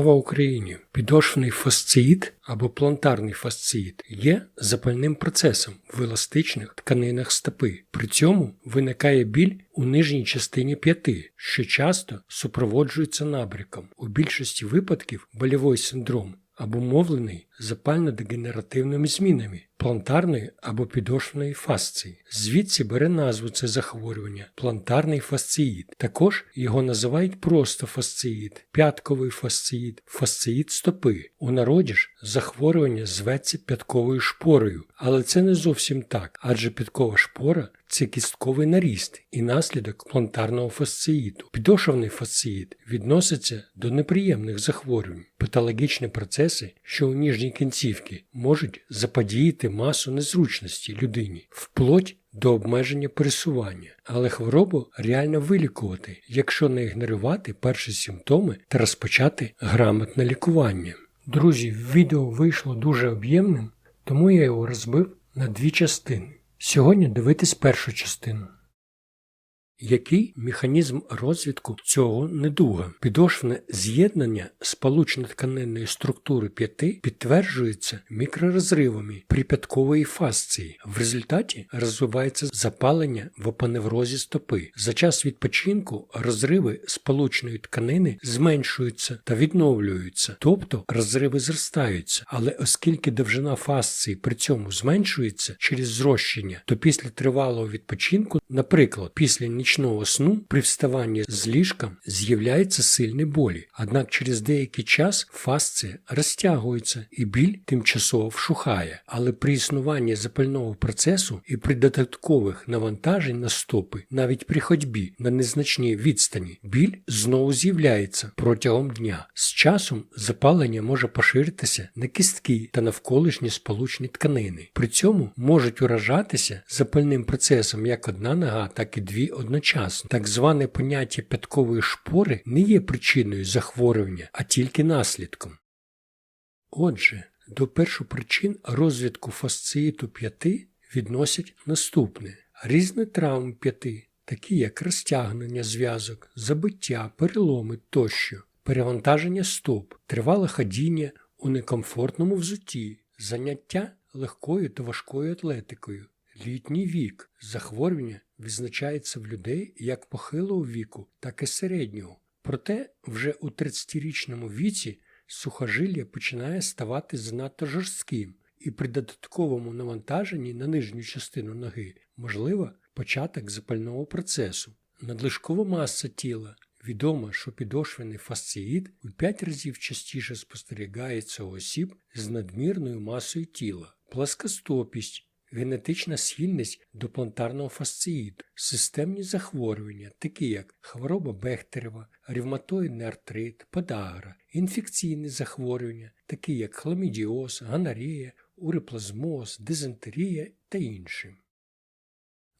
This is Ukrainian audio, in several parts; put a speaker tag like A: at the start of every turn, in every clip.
A: Слава Україні! Підошвний фасциїт або плантарний фасциїт є запальним процесом в еластичних тканинах стопи. При цьому виникає біль у нижній частині п'яти, що часто супроводжується набряком. У більшості випадків больовий синдром обумовлений запально-дегенеративними змінами плантарної або підошвної фасції. Звідси бере назву це захворювання плантарний фасциїт. Також його називають просто фасциїт, п'ятковий фасциїт, фасциїт стопи. У народі ж захворювання зветься п'ятковою шпорою, але це не зовсім так, адже підкова шпора це кістковий наріст і наслідок плантарного фасциїту. Підошовний фасциїт відноситься до неприємних захворювань, патологічні процеси, що у ніжній кінцівці можуть заподіяти масу незручності людині, вплоть до обмеження пересування, але хворобу реально вилікувати, якщо не ігнорувати перші симптоми та розпочати грамотне лікування. Друзі, відео вийшло дуже об'ємним, тому я його розбив на дві частини. Сьогодні дивитись першу частину. Який механізм розвитку цього недуга? Підошвне з'єднання сполучно-тканинної структури п'яти підтверджується мікророзривами прип'яткової фасції. В результаті розвивається запалення в опаневрозі стопи. За час відпочинку розриви сполучної тканини зменшуються та відновлюються, тобто розриви зростаються. Але оскільки довжина фасції при цьому зменшується через зрощення, то після тривалого відпочинку, наприклад, після нічного нічного сну при вставанні з ліжка з'являються сильні болі, однак через деякий час фасція розтягується і біль тимчасово вшухає, але при існуванні запального процесу і при додаткових навантажень на стопи, навіть при ходьбі на незначній відстані, біль знову з'являється протягом дня. З часом запалення може поширитися на кістки та навколишні сполучні тканини. При цьому можуть уражатися запальним процесом як одна нога, так і дві одночасно одночасно. Так зване поняття п'яткової шпори не є причиною захворювання, а тільки наслідком. Отже, до першопричин розвитку фасциїту п'яти відносять наступне різні травми п'яти, такі як розтягнення зв'язок, забиття, переломи тощо, перевантаження стоп, тривале ходіння у некомфортному взутті, заняття легкою та важкою атлетикою, літній вік, захворювання відзначається в людей як похилого віку, так і середнього. Проте вже у 30-річному віці сухожилля починає ставати занадто жорстким, і при додатковому навантаженні на нижню частину ноги можливо початок запального процесу. Надлишкова маса тіла. Відомо, що підошвений фасциїт у 5 разів частіше спостерігається у осіб з надмірною масою тіла, пласкостопість генетична схильність до плантарного фасциїту, системні захворювання, такі як хвороба Бехтерева, ревматоїдний артрит, подагра, інфекційні захворювання, такі як хламідіоз, ганарія, уреплазмоз, дизентерія та інші.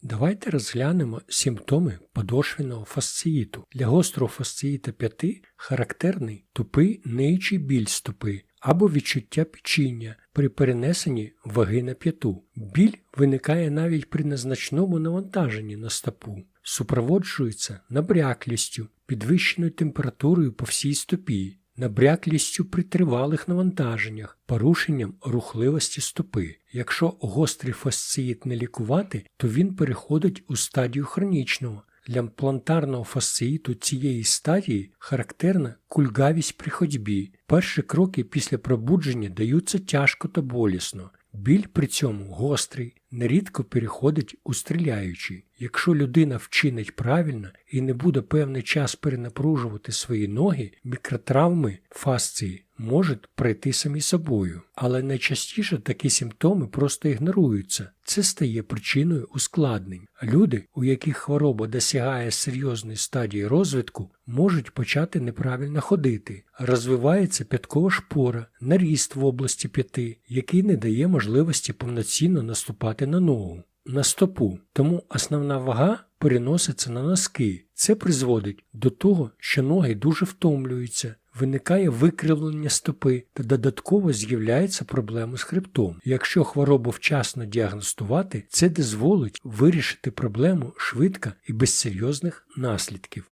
A: Давайте розглянемо симптоми подошвеного фасциїту. Для гострого фасциїта п'яти характерний тупий неючий біль стопи або відчуття печіння при перенесенні ваги на п'яту. Біль виникає навіть при незначному навантаженні на стопу, супроводжується набряклістю, підвищеною температурою по всій стопі, набряклістю при тривалих навантаженнях, порушенням рухливості стопи. Якщо гострий фасциїт не лікувати, то він переходить у стадію хронічного. Для плантарного фасциїту цієї стадії характерна кульгавість при ходьбі. Перші кроки після пробудження даються тяжко та болісно. Біль при цьому гострий, нерідко переходить у стріляючий. Якщо людина вчинить правильно і не буде певний час перенапружувати свої ноги, мікротравми фасції можуть прийти самі собою, але найчастіше такі симптоми просто ігноруються. Це стає причиною ускладнень. Люди, у яких хвороба досягає серйозної стадії розвитку, можуть почати неправильно ходити, розвивається п'яткова шпора, наріст в області п'яти, який не дає можливості повноцінно наступати на ногу. На стопу, тому основна вага переноситься на носки. Це призводить до того, що ноги дуже втомлюються, виникає викривлення стопи та додатково з'являється проблема з хребтом. Якщо хворобу вчасно діагностувати, це дозволить вирішити проблему швидко і без серйозних наслідків.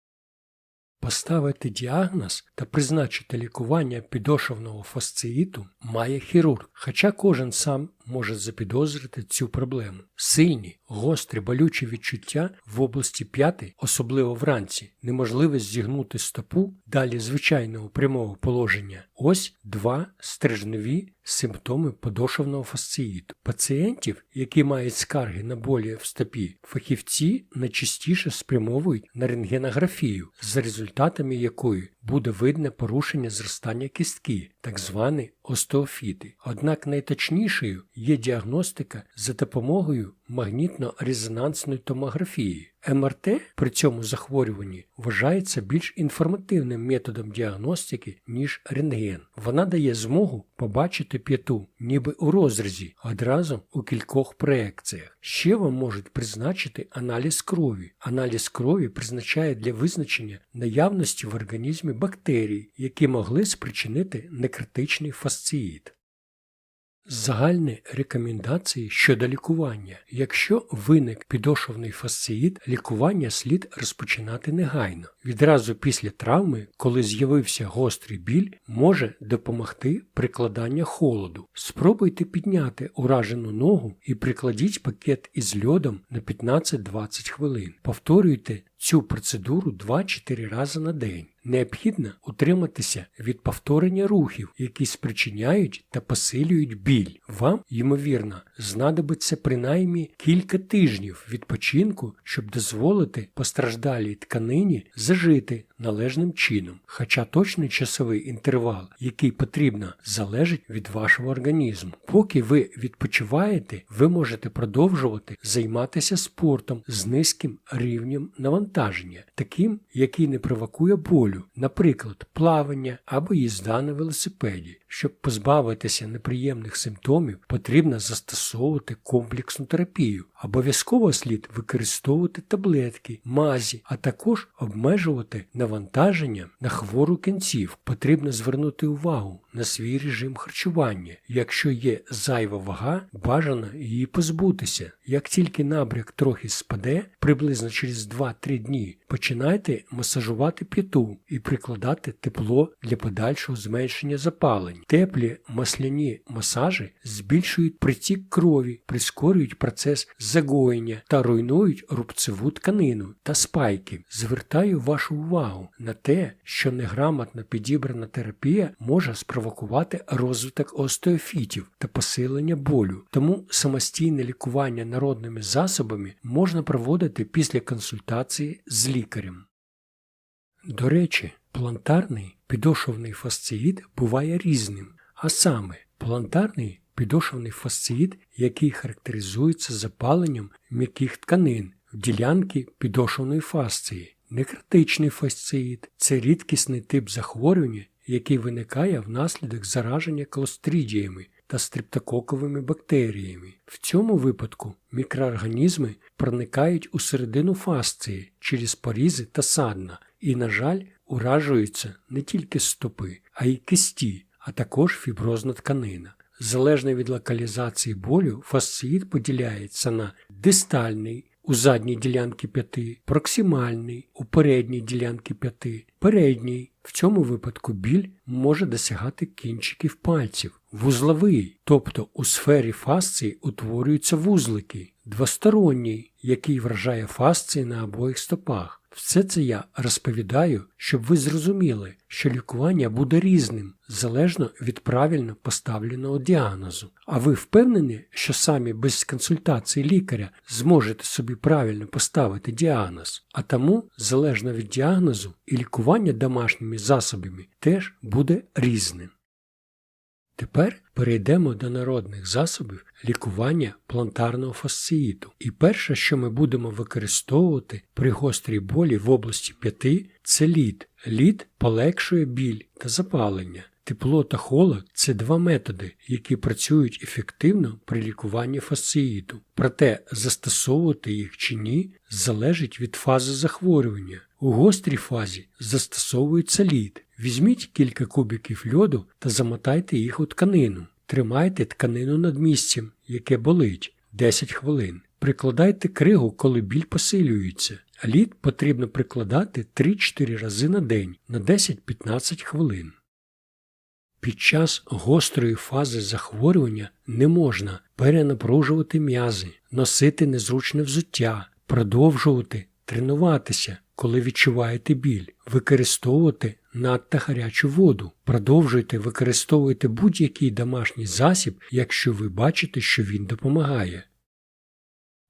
A: Поставити діагноз та призначити лікування підошовного фасциїту має хірург, хоча кожен сам може запідозрити цю проблему. Сильні, гострі болючі відчуття в області п'яти, особливо вранці, неможливість зігнути стопу далі звичайного прямого положення. Ось два стрижневі симптоми подошовного фасциїту. Пацієнтів, які мають скарги на болі в стопі, фахівці найчастіше спрямовують на рентгенографію, за результатами якої буде видне порушення зростання кістки, так звані остеофіти. Однак найточнішою є діагностика за допомогою магнітно-резонансної томографії. МРТ при цьому захворюванні вважається більш інформативним методом діагностики, ніж рентген. Вона дає змогу побачити п'яту, ніби у розрізі, одразу у кількох проекціях. Ще вам можуть призначити аналіз крові. Аналіз крові призначає для визначення наявності в організмі бактерій, які могли спричинити некритичний фасциїт. Загальні рекомендації щодо лікування. Якщо виник підошовний фасциїт, лікування слід розпочинати негайно. Відразу після травми, коли з'явився гострий біль, може допомогти прикладання холоду. Спробуйте підняти уражену ногу і прикладіть пакет із льодом на 15-20 хвилин. Повторюйте цю процедуру 2-4 рази на день. Необхідно утриматися від повторення рухів, які спричиняють та посилюють біль. Вам, ймовірно, знадобиться принаймні кілька тижнів відпочинку, щоб дозволити постраждалій тканині зажити належним чином. Хоча точний часовий інтервал, який потрібно, залежить від вашого організму. Поки ви відпочиваєте, ви можете продовжувати займатися спортом з низьким рівнем навантаження, таким, який не провокує болю, наприклад, плавання або їзда на велосипеді. Щоб позбавитися неприємних симптомів, потрібно застосовувати комплексну терапію. Обов'язково слід використовувати таблетки, мазі, а також обмежувати навантаження на хвору кінців. Потрібно звернути увагу на свій режим харчування. Якщо є зайва вага, бажано її позбутися. Як тільки набряк трохи спаде, приблизно через 2-3 дні, починайте масажувати п'яту і прикладати тепло для подальшого зменшення запалень. Теплі масляні масажі збільшують притік крові, прискорюють процес загоєння та руйнують рубцеву тканину та спайки. Звертаю вашу увагу на те, що неграмотно підібрана терапія може спровокувати розвиток остеофітів та посилення болю. Тому самостійне лікування народними засобами можна проводити після консультації з лікарем. До речі, плантарний підошовний фасциїт буває різним, а саме плантарний підошовний фасциїт, який характеризується запаленням м'яких тканин в ділянки підошовної фасції. Некритичний фасциїт це рідкісний тип захворювання, який виникає внаслідок зараження клостридіями та стрептококовими бактеріями. В цьому випадку мікроорганізми проникають у середину фасції через порізи та садна і, на жаль, уражуються не тільки стопи, а й кисті, а також фіброзна тканина. Залежно від локалізації болю, фасциїт поділяється на дистальний у задній ділянці п'яти, проксимальний у передній ділянці п'яти, передній. В цьому випадку біль може досягати кінчиків пальців, вузловий, тобто у сфері фасції утворюються вузлики, двосторонній, який вражає фасції на обох стопах. Все це я розповідаю, щоб ви зрозуміли, що лікування буде різним, залежно від правильно поставленого діагнозу. А ви впевнені, що самі без консультації лікаря зможете собі правильно поставити діагноз, а тому, залежно від діагнозу, і лікування домашніми засобами теж буде різним. Тепер перейдемо до народних засобів лікування плантарного фасциїту. І перше, що ми будемо використовувати при гострій болі в області п'яти, це лід. Лід полегшує біль та запалення. Тепло та холод це два методи, які працюють ефективно при лікуванні фасциїту. Проте застосовувати їх чи ні залежить від фази захворювання. У гострій фазі застосовується лід. Візьміть кілька кубиків льоду та замотайте їх у тканину. Тримайте тканину над місцем, яке болить 10 хвилин. Прикладайте кригу, коли біль посилюється. Лід потрібно прикладати 3-4 рази на день на 10-15 хвилин. Під час гострої фази захворювання не можна перенапружувати м'язи, носити незручне взуття, продовжувати тренуватися, коли відчуваєте біль, використовувати надто гарячу воду, продовжуйте використовувати будь-який домашній засіб, якщо ви бачите, що він допомагає.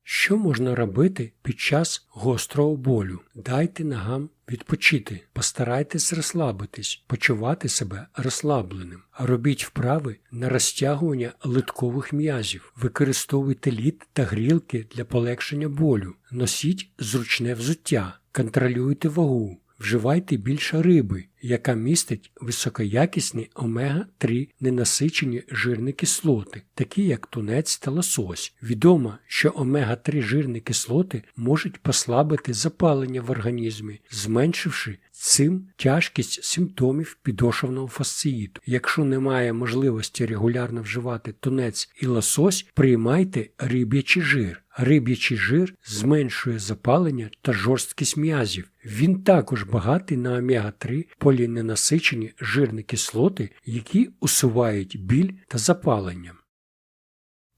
A: Що можна робити під час гострого болю? Дайте ногам відпочити, постарайтесь розслабитись, почувати себе розслабленим, робіть вправи на розтягування литкових м'язів, використовуйте лід та грілки для полегшення болю, носіть зручне взуття, контролюйте вагу. Вживайте більше риби, яка містить високоякісні омега-3 ненасичені жирні кислоти, такі як тунець та лосось. Відомо, що омега-3 жирні кислоти можуть послабити запалення в організмі, зменшивши цим тяжкість симптомів підошовного фасциїту. Якщо немає можливості регулярно вживати тунець і лосось, приймайте риб'ячий жир. Риб'ячий жир зменшує запалення та жорсткість м'язів. Він також багатий на омега-3 поліненасичені жирні кислоти, які усувають біль та запалення.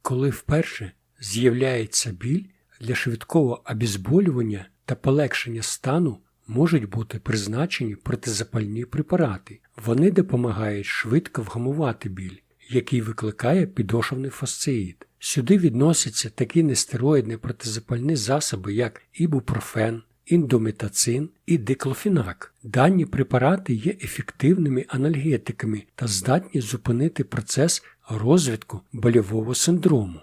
A: Коли вперше з'являється біль для швидкого обезболювання та полегшення стану можуть бути призначені протизапальні препарати. Вони допомагають швидко вгамувати біль, який викликає підошовний фасциїт. Сюди відносяться такі нестероїдні протизапальні засоби, як ібупрофен, індометацин і диклофінак. Дані препарати є ефективними анальгетиками та здатні зупинити процес розвитку больового синдрому.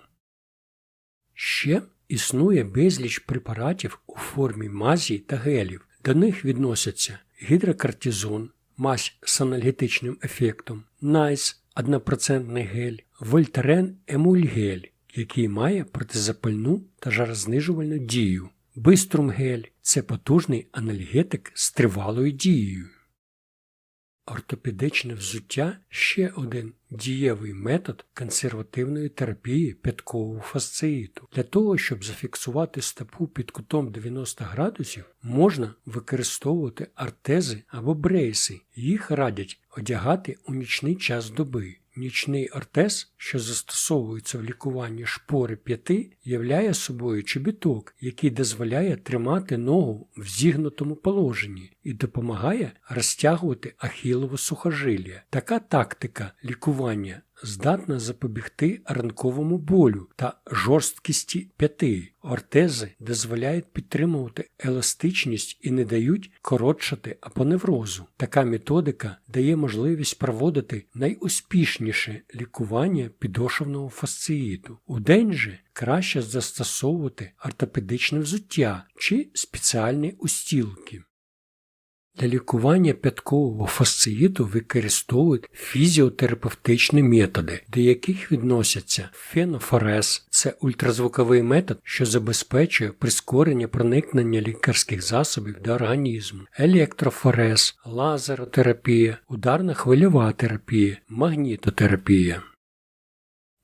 A: Ще існує безліч препаратів у формі мазі та гелів. До них відносяться гідрокортизон, мазь з анальгетичним ефектом, найс однопроцентний гель, Вольтерен емульгель, який має протизапальну та жарознижувальну дію. Биструмгель це потужний анальгетик з тривалою дією. Ортопедичне взуття ще один дієвий метод консервативної терапії п'яткового фасциїту. Для того, щоб зафіксувати стопу під кутом 90 градусів, можна використовувати артези або брейси. Їх радять одягати у нічний час доби. Нічний ортез, що застосовується в лікуванні шпори п'яти, являє собою чобіток, який дозволяє тримати ногу в зігнутому положенні і допомагає розтягувати ахілове сухожилля. Така тактика лікування здатна запобігти ранковому болю та жорсткісті п'яти. Ортези дозволяють підтримувати еластичність і не дають коротшати апоневрозу. Така методика дає можливість проводити найуспішніше лікування підошовного фасциїту. У день же краще застосовувати ортопедичне взуття чи спеціальні устілки. Для лікування п'яткового фасциїту використовують фізіотерапевтичні методи, до яких відносяться фенофорез це ультразвуковий метод, що забезпечує прискорення проникнення лікарських засобів до організму, електрофорез, лазеротерапія, ударна хвильова терапія, магнітотерапія.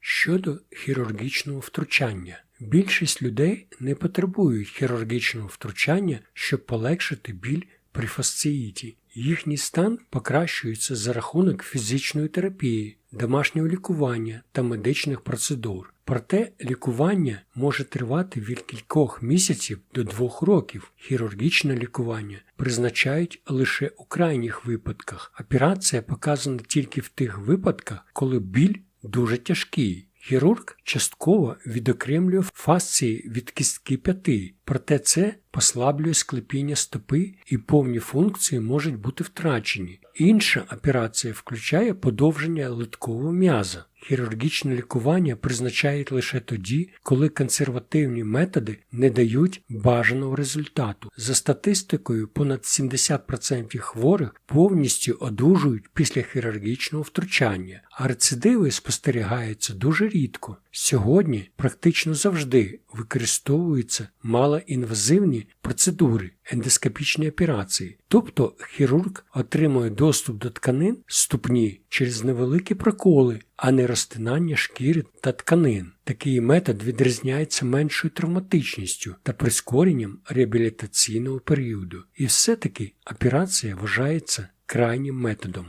A: Щодо хірургічного втручання. Більшість людей не потребують хірургічного втручання, щоб полегшити біль при фасциїті. Їхній стан покращується за рахунок фізичної терапії, домашнього лікування та медичних процедур. Проте лікування може тривати від кількох місяців до двох років. Хірургічне лікування призначають лише у крайніх випадках. Операція показана тільки в тих випадках, коли біль дуже тяжкий. Хірург частково відокремлює фасції від кістки п'яти, проте це послаблює склепіння стопи і повні функції можуть бути втрачені. Інша операція включає подовження литкового м'яза. Хірургічне лікування призначають лише тоді, коли консервативні методи не дають бажаного результату. За статистикою, понад 70% хворих повністю одужують після хірургічного втручання, а рецидиви спостерігаються дуже рідко. Сьогодні практично завжди використовуються малоінвазивні процедури, ендоскопічні операції, тобто хірург отримує доступ до тканин ступні через невеликі проколи а не розтинання шкіри та тканин. Такий метод відрізняється меншою травматичністю та прискоренням реабілітаційного періоду. І все-таки операція вважається крайнім методом.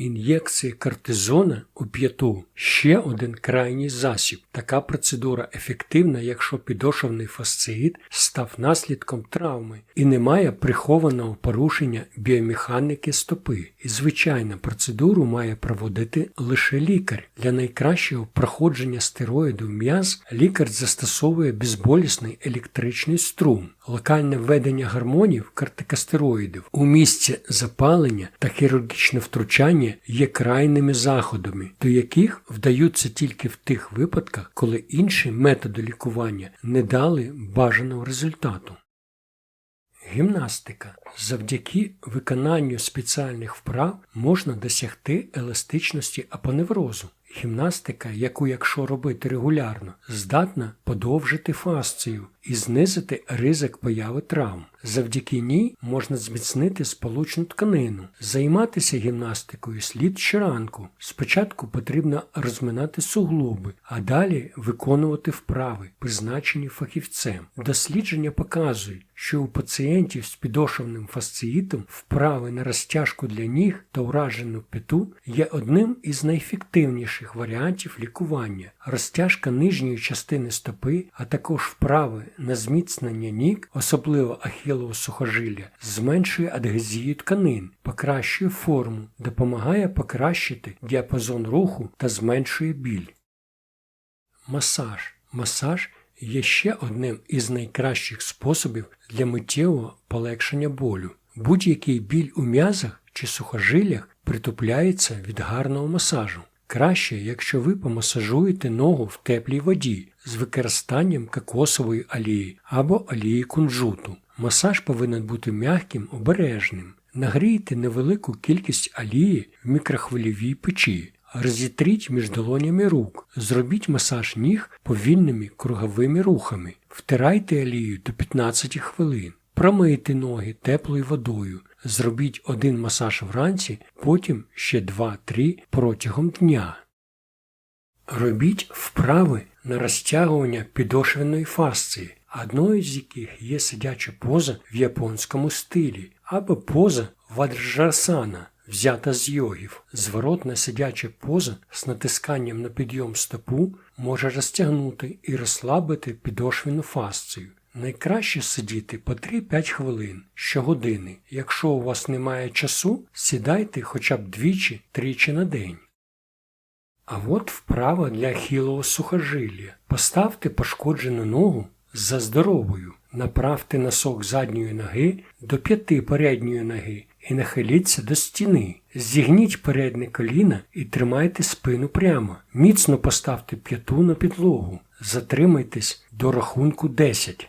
A: Ін'єкція кортизона у п'яту ще один крайній засіб. Така процедура ефективна, якщо підошовний фасциїт став наслідком травми і немає прихованого порушення біомеханіки стопи. І звичайно, процедуру має проводити лише лікар. Для найкращого проходження стероїду м'яз лікар застосовує безболісний електричний струм. Локальне введення гормонів кортикостероїдів у місці запалення та хірургічне втручання є крайними заходами, до яких вдаються тільки в тих випадках, коли інші методи лікування не дали бажаного результату. Гімнастика. Завдяки виконанню спеціальних вправ можна досягти еластичності апоневрозу. Гімнастика, яку, якщо робити регулярно, здатна подовжити фасцію і знизити ризик появи травм. Завдяки ній можна зміцнити сполучну тканину. Займатися гімнастикою слід щоранку. Спочатку потрібно розминати суглоби, а далі виконувати вправи, призначені фахівцем. Дослідження показують, що у пацієнтів з підошовним фасциїтом вправи на розтяжку для ніг та уражену п'яту є одним із найефективніших варіантів лікування. Розтяжка нижньої частини стопи, а також вправи на зміцнення ніг, особливо ахілового сухожилля, зменшує адгезію тканин, покращує форму, допомагає покращити діапазон руху та зменшує біль. Масаж. Масаж є ще одним із найкращих способів для миттєвого полегшення болю. Будь-який біль у м'язах чи сухожиллях притупляється від гарного масажу. Краще, якщо ви помасажуєте ногу в теплій воді з використанням кокосової олії або олії кунжуту. Масаж повинен бути м'яким, обережним. Нагрійте невелику кількість олії в мікрохвильовій печі. Розітріть між долонями рук, зробіть масаж ніг повільними круговими рухами, втирайте олію до 15 хвилин, промийте ноги теплою водою, зробіть один масаж вранці, потім ще 2-3 протягом дня. Робіть вправи на розтягування підошвеної фасції, одною з яких є сидяча поза в японському стилі або поза ваджрасана, взята з йогів. Зворотна сидяча поза з натисканням на підйом стопу може розтягнути і розслабити підошвену фасцію. Найкраще сидіти по 3-5 хвилин щогодини. Якщо у вас немає часу, сідайте хоча б двічі тричі на день. А от вправа для ахілового сухожилля. Поставте пошкоджену ногу за здоровою, направте носок задньої ноги до п'яти передньої ноги і нахиліться до стіни. Зігніть переднє коліна і тримайте спину прямо. Міцно поставте п'яту на підлогу. Затримайтесь до рахунку 10.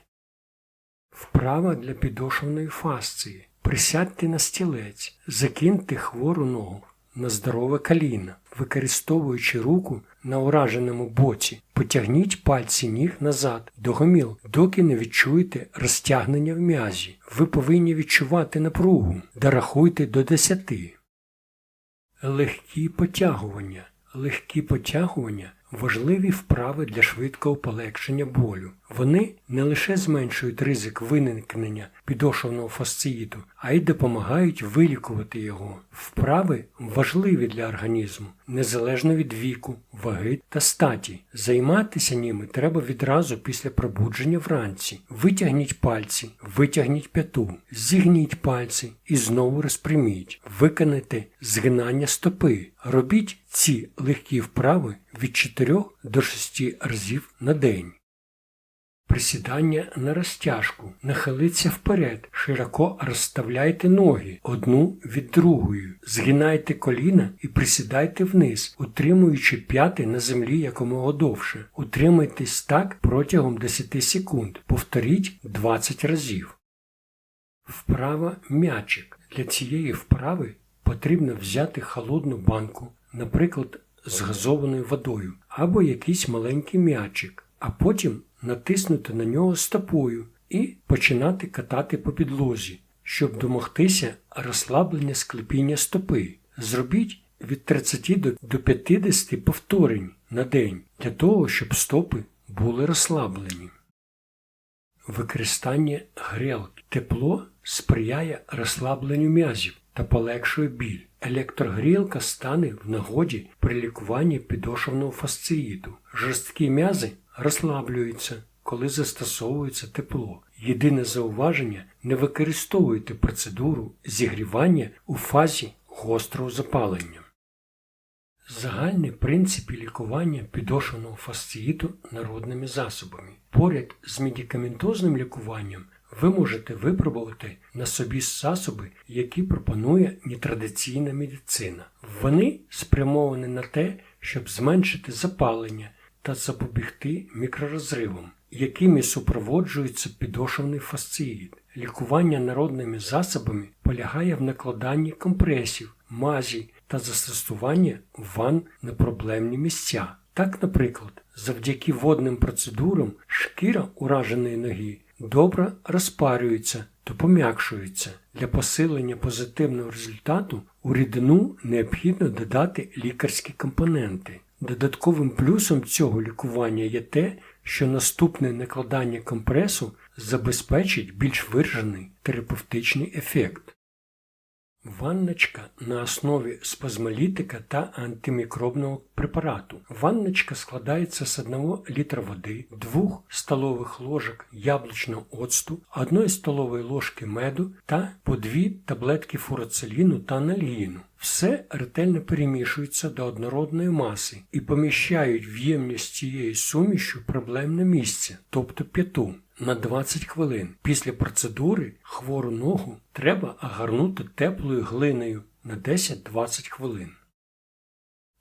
A: Вправа для підошвеної фасції. Присядьте на стілець, закиньте хвору ногу на здорове коліно, використовуючи руку на ураженому боці, потягніть пальці ніг назад до гоміл, доки не відчуєте розтягнення в м'язі. Ви повинні відчувати напругу, дорахуйте до 10. Легкі потягування. Легкі потягування важливі вправи для швидкого полегшення болю. Вони не лише зменшують ризик виникнення підошовного фасциїту, а й допомагають вилікувати його. Вправи важливі для організму, незалежно від віку, ваги та статі. Займатися ними треба відразу після пробудження вранці. Витягніть пальці, витягніть п'яту, зігніть пальці і знову розпряміть. Виконайте згинання стопи. Робіть ці легкі вправи від 4 до 6 разів на день. Присідання на розтяжку. Нахилиться вперед. Широко розставляйте ноги одну від другої. Згинайте коліна і присідайте вниз, утримуючи п'яти на землі якомога довше. Утримайтесь так протягом 10 секунд. Повторіть 20 разів. Вправа м'ячик. Для цієї вправи потрібно взяти холодну банку, наприклад, з газованою водою або якийсь маленький м'ячик, а потім натиснути на нього стопою і починати катати по підлозі, щоб домогтися розслаблення склепіння стопи. Зробіть від 30 до- до 50 повторень на день для того, щоб стопи були розслаблені. Використання грілки. Тепло сприяє розслабленню м'язів та полегшує біль. Електрогрілка стане в нагоді при лікуванні підошовного фасциїту. Жорсткі м'язи розслаблюються, коли застосовується тепло. Єдине зауваження не використовуйте процедуру зігрівання у фазі гострого запалення. Загальні принципи лікування підошвеного фасциїту народними засобами. Поряд з медикаментозним лікуванням ви можете випробувати на собі засоби, які пропонує нетрадиційна медицина. Вони спрямовані на те, щоб зменшити запалення та запобігти мікророзривам, якими супроводжується підошвений фасциїт. Лікування народними засобами полягає в накладанні компресів, мазі та застосування ванн на проблемні місця. Так, наприклад, завдяки водним процедурам шкіра ураженої ноги добре розпарюється та пом'якшується. Для посилення позитивного результату у рідину необхідно додати лікарські компоненти. Додатковим плюсом цього лікування є те, що наступне накладання компресу забезпечить більш виражений терапевтичний ефект. Ванночка на основі спазмолітика та антимікробного препарату. Ванночка складається з 1 літра води, 2 столових ложок яблучного оцту, 1 столової ложки меду та по 2 таблетки фуроцеліну та анальгіну. Все ретельно перемішується до однородної маси і поміщають в ємність цієї сумішю проблемне місце, тобто п'яту на 20 хвилин. Після процедури хвору ногу треба огарнути теплою глиною на 10-20 хвилин.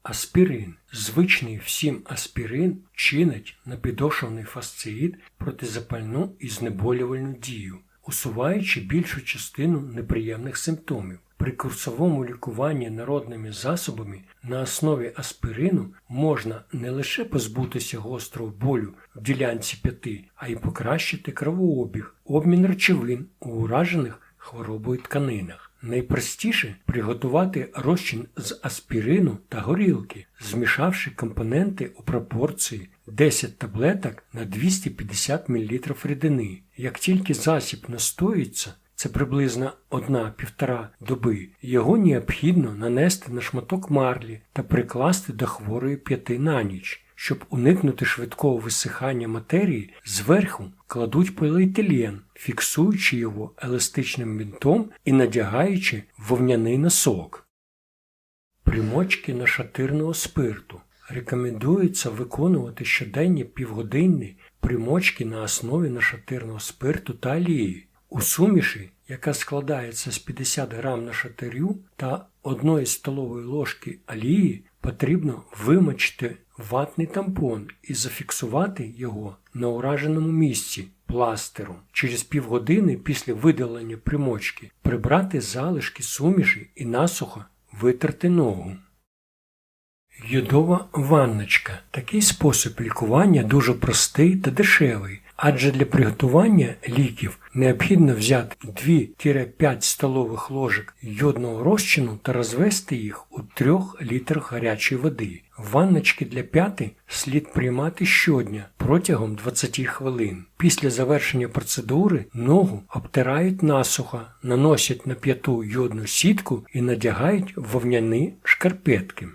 A: Аспірин. Звичний всім аспірин чинить на підошовний фасциїт протизапальну і знеболювальну дію, усуваючи більшу частину неприємних симптомів. При курсовому лікуванні народними засобами на основі аспирину можна не лише позбутися гострого болю в ділянці п'яти, а й покращити кровообіг, обмін речовин у уражених хворобою тканинах. Найпростіше приготувати розчин з аспірину та горілки, змішавши компоненти у пропорції 10 таблеток на 250 мл рідини. Як тільки засіб настоїться, це приблизно 1-1,5 доби, його необхідно нанести на шматок марлі та прикласти до хворої п'яти на ніч. Щоб уникнути швидкого висихання матерії, зверху кладуть поліетилен, фіксуючи його еластичним бінтом і надягаючи вовняний носок. Примочки нашатирного спирту. Рекомендується виконувати щоденні півгодинні примочки на основі нашатирного спирту та олії. У суміші, яка складається з 50 г нашатирю та 1 столової ложки олії, потрібно вимочити ватний тампон і зафіксувати його на ураженому місці пластером. Через півгодини після видалення примочки прибрати залишки суміші і насухо витерти ногу. Йодова ванночка. Такий спосіб лікування дуже простий та дешевий, адже для приготування ліків необхідно взяти 2-5 столових ложок йодного розчину та розвести їх у 3 літрах гарячої води. Ванночки для п'яти слід приймати щодня протягом 20 хвилин. Після завершення процедури ногу обтирають насухо, наносять на п'яту йодну сітку і надягають вовняні шкарпетки.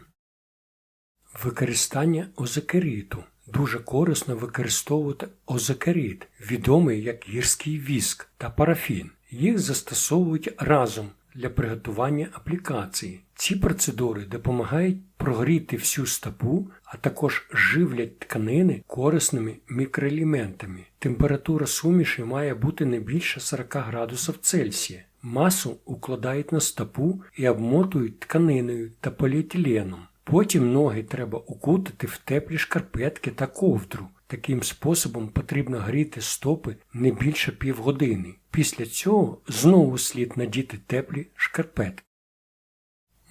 A: Використання озокериту. Дуже корисно використовувати озокерит, відомий як гірський віск та парафін. Їх застосовують разом для приготування аплікації. Ці процедури допомагають прогріти всю стопу, а також живлять тканини корисними мікроелементами. Температура суміші має бути не більше 40 градусів Цельсія. Масу укладають на стопу і обмотують тканиною та поліетиленом. Потім ноги треба укутати в теплі шкарпетки та ковдру. Таким способом потрібно гріти стопи не більше півгодини. Після цього знову слід надіти теплі шкарпетки.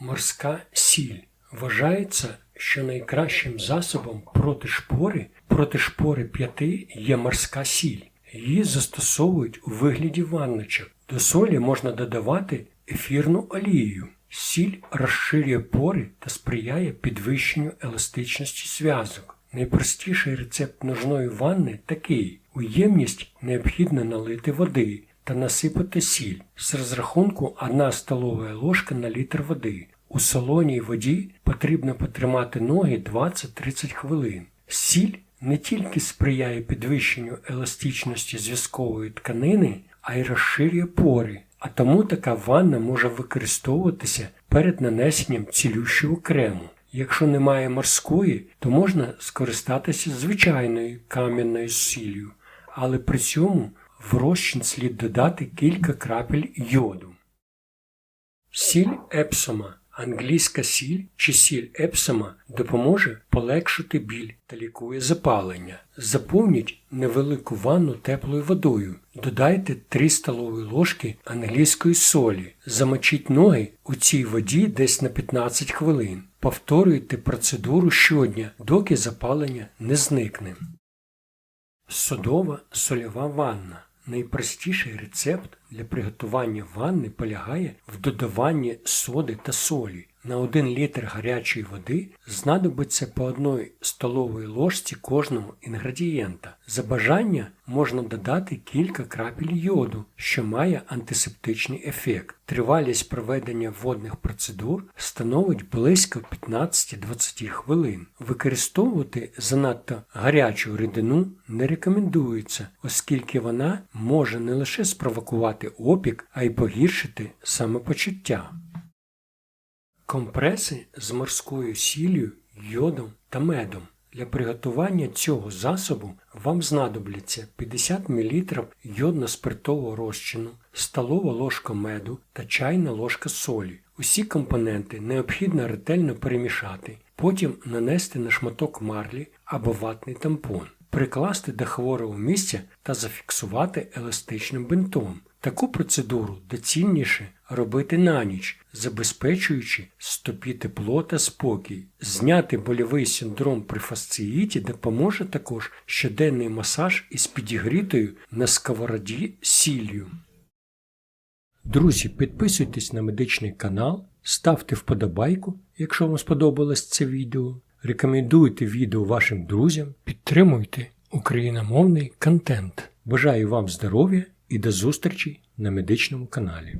A: Морська сіль. Вважається, що найкращим засобом проти шпори, проти шпори п'яти є морська сіль. Її застосовують у вигляді ванночок. До солі можна додавати ефірну олію. Сіль розширює пори та сприяє підвищенню еластичності зв'язок. Найпростіший рецепт ножної ванни такий: у ємність необхідно налити води та насипати сіль з розрахунку 1 столова ложка на літр води. У солоній воді потрібно потримати ноги 20-30 хвилин. Сіль не тільки сприяє підвищенню еластичності зв'язкової тканини, а й розширює пори, а тому така ванна може використовуватися перед нанесенням цілющого крему. Якщо немає морської, то можна скористатися звичайною кам'яною сіллю, але при цьому в розчин слід додати кілька крапель йоду. Сіль епсома Англійська сіль чи сіль епсома допоможе полегшити біль та лікує запалення. Заповніть невелику ванну теплою водою. Додайте 3 столові ложки англійської солі. Замочіть ноги у цій воді десь на 15 хвилин. Повторюйте процедуру щодня, доки запалення не зникне. Содова сольова ванна. Найпростіший рецепт для приготування ванни полягає в додаванні соди та солі. На 1 літр гарячої води знадобиться по 1 столової ложці кожного інгредієнта. За бажання можна додати кілька крапель йоду, що має антисептичний ефект. Тривалість проведення водних процедур становить близько 15-20 хвилин. Використовувати занадто гарячу рідину не рекомендується, оскільки вона може не лише спровокувати опік, а й погіршити самопочуття. Компреси з морською сіллю, йодом та медом. Для приготування цього засобу вам знадобляться 50 мл йодно-спиртового розчину, столова ложка меду та чайна ложка солі. Усі компоненти необхідно ретельно перемішати, потім нанести на шматок марлі або ватний тампон, прикласти до хворого місця та зафіксувати еластичним бинтом. Таку процедуру доцільніше робити на ніч, забезпечуючи стопі тепло та спокій. Зняти больовий синдром при фасциїті допоможе також щоденний масаж із підігрітою на сковороді сіллю. Друзі, підписуйтесь на медичний канал, ставте вподобайку, якщо вам сподобалось це відео. Рекомендуйте відео вашим друзям, підтримуйте україномовний контент. Бажаю вам здоров'я і до зустрічі на медичному каналі.